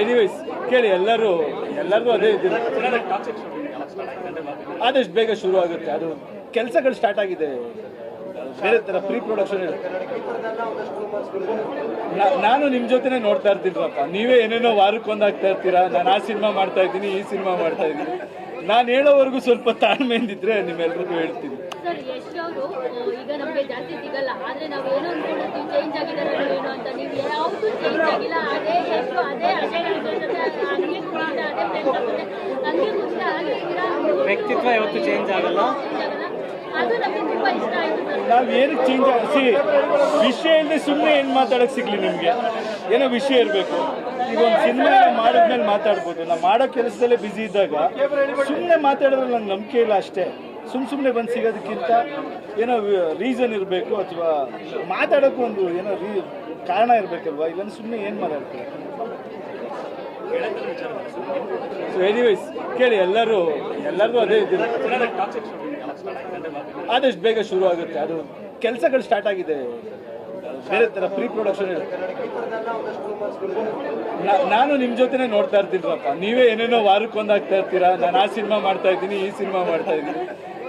Anyways ಕೇಳಿ, ಎಲ್ಲರೂ, ಎಲ್ಲರಿಗೂ ಅದೇ ಇದಿದೆ ಆದಷ್ಟು ಬೇಗ ಶುರು ಆಗುತ್ತೆ ಅದು ಕೆಲಸಗಳು ಸ್ಟಾರ್ಟ್ ಆಗಿದೆ. ಬೇರೆ ಥರ ಪ್ರೀ ಪ್ರೊಡಕ್ಷನ್ ನಾನು ನಿಮ್ಮ ಜೊತೆನೇ ನೋಡ್ತಾ ಇರ್ತೀನಪ್ಪ ನೀವೇ ಏನೇನೋ ವಾರಕ್ಕೊಂದು ಆಗ್ತಾ ಇರ್ತೀರಾ? ನಾನು ಆ ಸಿನಿಮಾ ಮಾಡ್ತಾ ಇದ್ದೀನಿ, ಈ ಸಿನಿಮಾ ಮಾಡ್ತಾ ಇದ್ದೀನಿ. ನಾನು ಹೇಳೋವರೆಗೂ ಸ್ವಲ್ಪ ತಾಳ್ಮೆಯಿಂದಿದ್ರೆ ನಿಮ್ಮೆಲ್ರಿಗೂ ಹೇಳ್ತೀನಿ. ಈಗ ವ್ಯಕ್ತಿತ್ವ ಯಾವತ್ತು ಚೇಂಜ್ ಆಗಲ್ಲ. change ಅದು ನಮಗೆ ತುಂಬಾ ಇಷ್ಟ ಆಯ್ತು ನಾವು ಏನಕ್ಕೆ ಚೇಂಜ್ ಸಿ ವಿಷಯ ಇಲ್ಲದೆ ಸುಮ್ಮನೆ ಏನು ಮಾತಾಡೋಕೆ ಸಿಗ್ಲಿ ನಿಮಗೆ? ಏನೋ ವಿಷಯ ಇರಬೇಕು. ಈಗ ಒಂದು ಸಿನಿಮಾ ಮಾಡಿದ್ಮೇಲೆ ಮಾತಾಡ್ಬೋದು. ನಾವು ಮಾಡೋ ಕೆಲಸದಲ್ಲೇ ಬ್ಯುಸಿ ಇದ್ದಾಗ ಸುಮ್ಮನೆ ಮಾತಾಡೋದ್ರಲ್ಲಿ ನಂಗೆ ನಂಬಿಕೆ ಇಲ್ಲ ಅಷ್ಟೇ. ಸುಮ್ಮ ಸುಮ್ಮನೆ ಬಂದು ಸಿಗೋದಕ್ಕಿಂತ ಏನೋ ರೀಸನ್ ಇರಬೇಕು ಅಥವಾ ಮಾತಾಡೋಕ್ಕೂ ಒಂದು ಏನೋ ರೀ ಕಾರಣ ಇರಬೇಕಲ್ವಾ? ಇಲ್ಲಾಂದ್ರೆ ಸುಮ್ಮನೆ ಏನು ಮಾತಾಡ್ತಾರೆ? ಸೊ ಎನಿವೇಸ್ ಕೇಳಿ ಎಲ್ಲರೂ ಎಲ್ಲರಿಗೂ ಅದೇ ಇದಿದೆ ಆದಷ್ಟು ಬೇಗ ಶುರು ಆಗುತ್ತೆ. ಅದು ಕೆಲಸಗಳು ಸ್ಟಾರ್ಟ್ ಆಗಿದೆ. ಬೇರೆ ಥರ ಪ್ರೀ ಪ್ರೊಡಕ್ಷನ್ ನಾನು ನಿಮ್ಮ ಜೊತೆನೇ ನೋಡ್ತಾ ಇರ್ತೀನಪ್ಪ ನೀವೇ ಏನೇನೋ ವಾರಕ್ಕೊಂದು ಆಗ್ತಾ ಇರ್ತೀರಾ? ನಾನು ಆ ಸಿನಿಮಾ ಮಾಡ್ತಾ ಇದ್ದೀನಿ, ಈ ಸಿನಿಮಾ ಮಾಡ್ತಾ ಇದ್ದೀನಿ.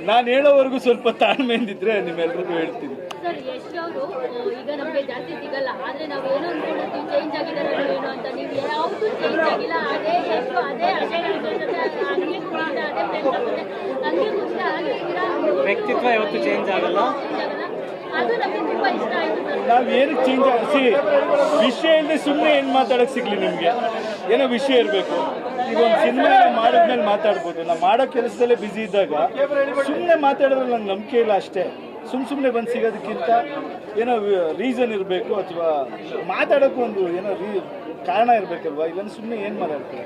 ನಾನು ಹೇಳೋವರೆಗೂ ಸ್ವಲ್ಪ ತಾಳ್ಮೆಯಿಂದಿದ್ರೆ ನಿಮ್ಮೆಲ್ರಿಗೂ ಹೇಳ್ತೀನಿ. ಈಗ ವ್ಯಕ್ತಿತ್ವ ಯಾವತ್ತು ಚೇಂಜ್ ಆಗಲ್ಲ change ಆಗಲ್ಲ. ಅದು ನಮಗೆ ತುಂಬಾ ಇಷ್ಟ ಆಯ್ತು ನಾವು ಏನಕ್ಕೆ ಚೇಂಜ್ ಸಿ ವಿಷಯ ಇಲ್ಲದೆ ಸುಮ್ಮನೆ ಏನು ಮಾತಾಡೋಕೆ ಸಿಗ್ಲಿ ನಿಮಗೆ? ಏನೋ ವಿಷಯ ಇರಬೇಕು. ಈಗ ಒಂದು ಸಿನಿಮಾ ಮಾಡಿದ್ಮೇಲೆ ಮಾತಾಡ್ಬೋದು. ನಾವು ಮಾಡೋ ಕೆಲಸದಲ್ಲೇ ಬ್ಯುಸಿ ಇದ್ದಾಗ ಸುಮ್ಮನೆ ಮಾತಾಡೋದ್ರಲ್ಲಿ ನಂಗೆ ನಂಬಿಕೆ ಇಲ್ಲ ಅಷ್ಟೇ. ಸುಮ್ಮ ಸುಮ್ಮನೆ ಬಂದು ಸಿಗೋದಕ್ಕಿಂತ ಏನೋ ರೀಸನ್ ಇರಬೇಕು ಅಥವಾ ಮಾತಾಡೋಕ್ಕೂ ಒಂದು ಏನೋ ರೀ ಕಾರಣ ಇರಬೇಕಲ್ವಾ? ಇಲ್ಲಾಂದ್ರೆ ಸುಮ್ಮನೆ ಏನು ಮಾತಾಡ್ತಾರೆ?